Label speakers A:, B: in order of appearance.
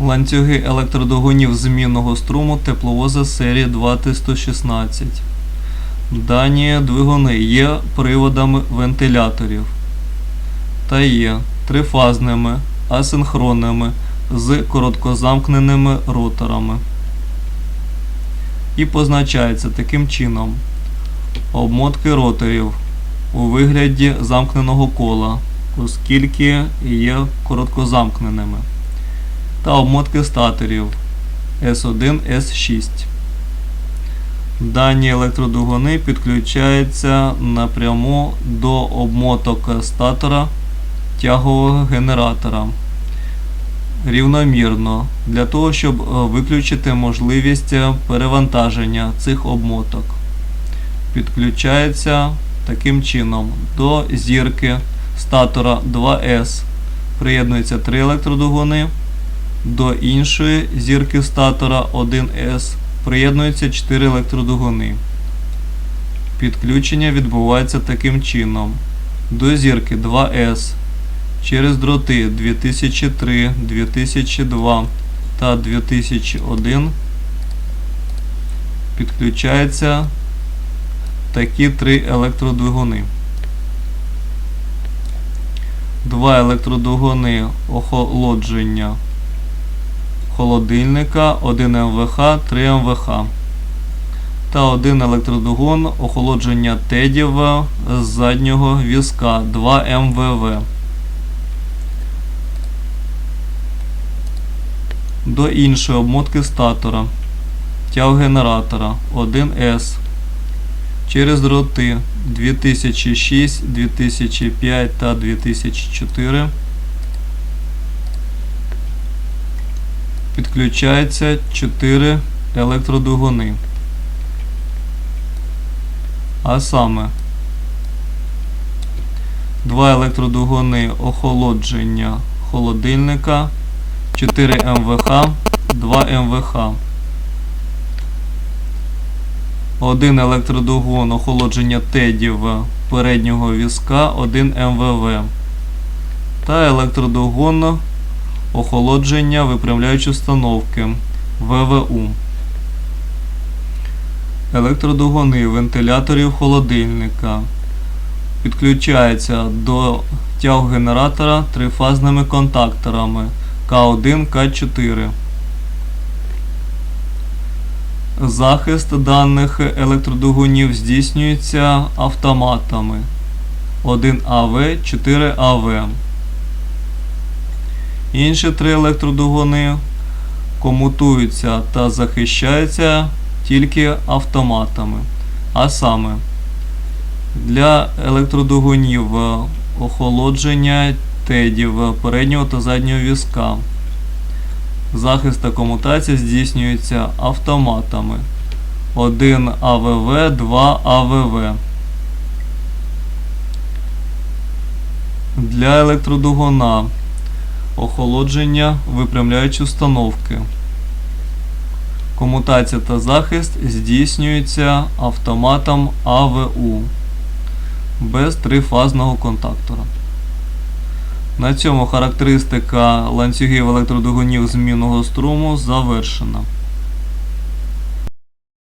A: Ланцюги електродогонів змінного струму тепловоза серії 2Т116. Дані двигуни є приводами вентиляторів та є трифазними, асинхронними з короткозамкненими роторами. І позначається таким чином обмотки роторів у вигляді замкненого кола, оскільки є короткозамкненими, та обмотки статорів S1, S6. Дані електродвигуни підключаються напряму до обмоток статора тягового генератора рівномірно для того, щоб е, виключити можливість е, перевантаження цих обмоток. Підключається таким чином до зірки статора 2С. Приєднуються три електродвигуни. До іншої зірки статора 1С приєднуються 4 електродвигуни. Підключення відбувається таким чином. До зірки 2С через дроти 2003, 2002 та 2001 підключаються такі три електродвигуни. Два електродвигуни охолодження холодильника, 1 МВХ, 3 МВХ. Та один електродвигун охолодження тедів з заднього візка 2 МВВ. До іншої обмотки статора тяг генератора 1С через дроти 2006, 2005 та 2004 підключається 4 електродвигуни. А саме два електродвигуни охолодження холодильника 4 МВХ, 2 МВХ. Один електродвигун охолодження тедів переднього візка 1 МВВ. Та електродвигун охолодження випрямляючої установки ВВУ. Електродвигуни вентиляторів холодильника підключаються до тяг генератора трифазними контакторами К1, К4. Захист даних електродвигунів здійснюється автоматами 1АВ, 4АВ. Інші три електродвигуни комутуються та захищаються тільки автоматами. А саме для електродвигунів охолодження тедів переднього та заднього візка. Захист та комутація здійснюється автоматами 1 АВВ, 2 АВВ. Для електродвигуна охолодження випрямляючі установки. Комутація та захист здійснюється автоматом АВУ без трифазного контактора. На цьому характеристика ланцюгів електродвигунів змінного струму завершена.